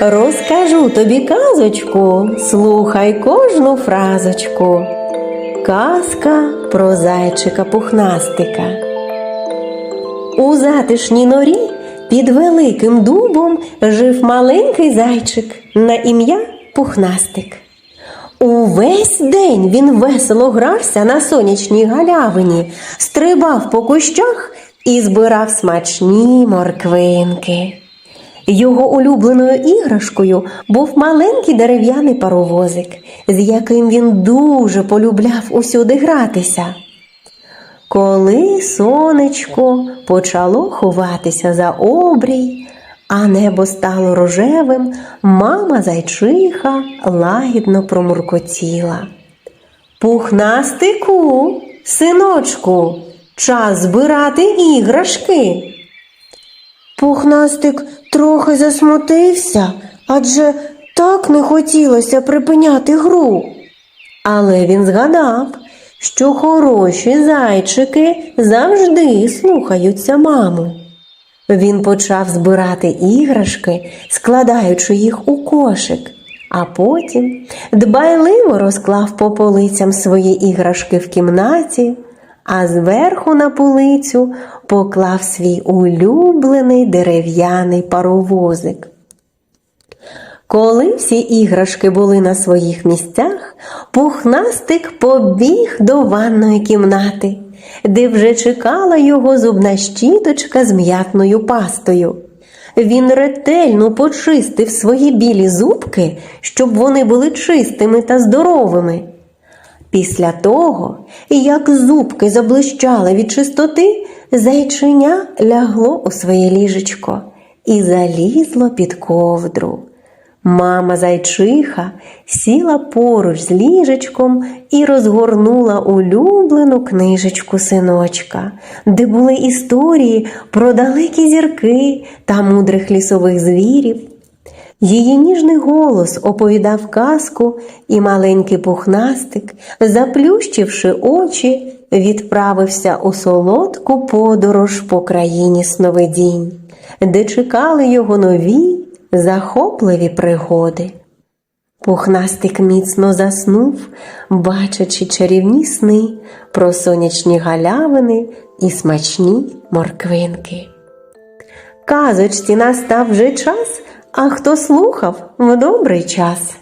Розкажу тобі казочку, слухай кожну фразочку. Казка про зайчика пухнастика. У затишній норі під великим дубом жив маленький зайчик на ім'я Пухнастик. Увесь день він весело грався на сонячній галявині, стрибав по кущах і збирав смачні морквинки. Його улюбленою іграшкою був маленький дерев'яний паровозик, з яким він дуже полюбляв усюди гратися. Коли сонечко почало ховатися за обрій, а небо стало рожевим, мама зайчиха лагідно промуркотіла. Пухнастику, синочку, час збирати іграшки. Пухнастик трохи засмутився, адже так не хотілося припиняти гру. Але він згадав, що хороші зайчики завжди слухаються маму. Він почав збирати іграшки, складаючи їх у кошик, а потім дбайливо розклав по полицям свої іграшки в кімнаті, а зверху на полицю поклав свій улюблений дерев'яний паровозик. Коли всі іграшки були на своїх місцях, пухнастик побіг до ванної кімнати, де вже чекала його зубна щіточка з м'ятною пастою. Він ретельно почистив свої білі зубки, щоб вони були чистими та здоровими. Після того, як зубки заблищали від чистоти, зайчиня лягло у своє ліжечко і залізло під ковдру. Мама зайчиха сіла поруч з ліжечком і розгорнула улюблену книжечку синочка, де були історії про далекі зірки та мудрих лісових звірів. Її ніжний голос оповідав казку, і маленький пухнастик, заплющивши очі, відправився у солодку подорож по країні сновидінь, де чекали його нові захопливі пригоди. Пухнастик міцно заснув, бачачи чарівні сни про сонячні галявини і смачні морквинки. Казочці настав вже час, а хто слухав в добрий час.